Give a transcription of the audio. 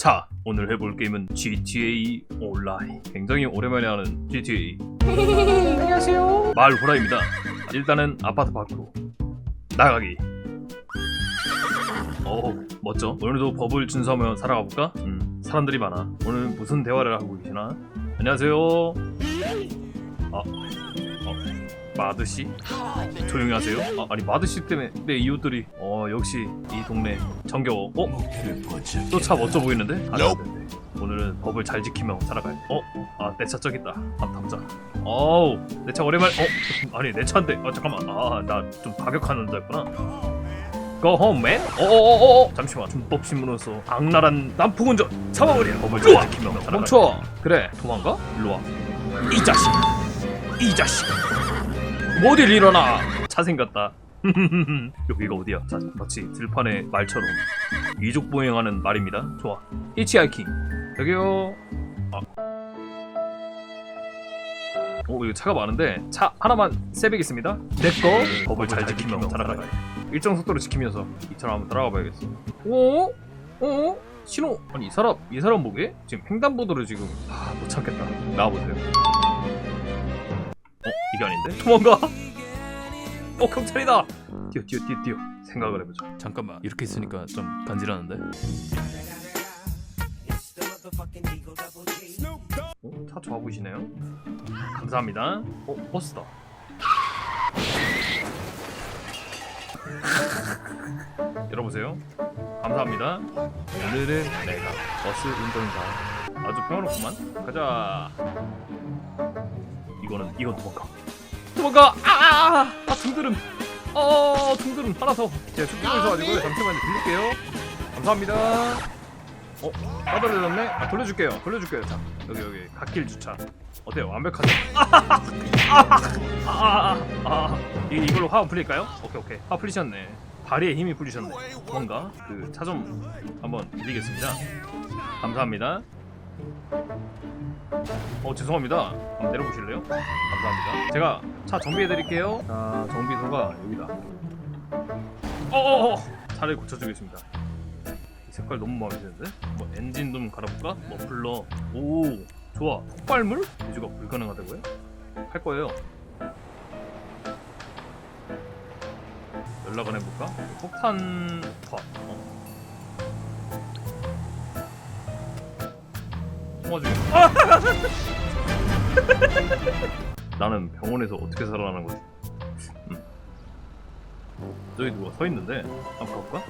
자, 오늘 해볼 게임은 GTA 온라인. 굉장히 오랜만에 하는 GTA. 안녕하세요. 마을 호라입니다. 일단은 아파트 밖으로 나가기. 오, 멋져. 오늘도 법을 준수하며 살아가 볼까? 음, 사람들이 많아. 오늘 무슨 대화를 하고 계시나? 안녕하세요. 아, 어, 마드 씨? 조용히 하세요. 아, 아니 마드 씨 때문에 내 이웃들이 어 역시 이 동네 정겨워. 어? 또 차 멋져 보이는데? 안 돼, 안 돼, 안 돼. 오늘은 법을 잘 지키며 살아가야 돼. 어? 아, 내 차 저기 있다. 아, 타보자. 어우, 내 차 오랜만에, 어? 아니, 내 차인데. 아, 잠깐만. 아, 나 좀 과격한 남자였구나. Go home, man. 어어어어. 잠시만. 준법 신문으로서 악랄한 난폭 운전 잡아버려. 법을 잘 지키며 살아가. 멈춰. 그래, 도망가? 일로 와. 이 자식. 이 자식. 어딜 일어나. 차 생겼다. 여기가 어디야? 자, 마치 들판의 말처럼 이족 보행하는 말입니다. 좋아. 히치하이킹. 여기요. 아. 오 이거 차가 많은데 차 하나만 세배겠습니다. 내거 법을 잘 지키며 돼. 일정 속도로 지키면서 이처럼 한번 따라가 봐야겠어. 오? 어? 신호 아니 이 사람 이 사람 뭐게? 지금 횡단보도를 지금 아, 못 참겠다. 나와보세요. 어 이게 아닌데? 도망가. 어 경찰이다. 뛰어 뛰어 뛰어 뛰어. 생각을 해보자. 잠깐만 이렇게 있으니까 좀 간지나는데. 어? 차 좋아 보이시네요? 감사합니다. 어, 버스다. 열어보세요. 감사합니다. 오늘은 내가 버스 운전사. 아주 평화롭구만. 가자. 이거는 이건 도망가. 도망가. 아, 아, 아, 아 등드름. 어, 등드름 하나 더. 제가 슈팅을 있어가지고 잠시만요. 빌릴게요. 감사합니다. 어, 까다로워졌네? 아, 돌려줄게요. 돌려줄게요. 자, 여기 여기 갓길 주차. 어때요? 완벽하죠? 아, 아, 아, 아, 이 이걸로 화 풀릴까요? 오케이 오케이. 화 풀리셨네. 다리에 힘이 풀리셨네. 뭔가 그 차 좀 한번 빌리겠습니다. 감사합니다. 어 죄송합니다. 한번 내려보실래요? 감사합니다. 제가 차 정비해 드릴게요. 자 정비소가 여기다. 어어어 차를 고쳐주겠습니다. 이 색깔 너무 마음에 드는데? 뭐 엔진 좀 갈아볼까? 머플러 오 좋아 폭발물? 유지가 불가능하다고요? 할 거예요 연락을 해볼까? 폭탄 팟 어. 중에 나는 병원에서 어떻게 살아나는 거지? 음. 저기 누가 서 있는데 한번 가볼까?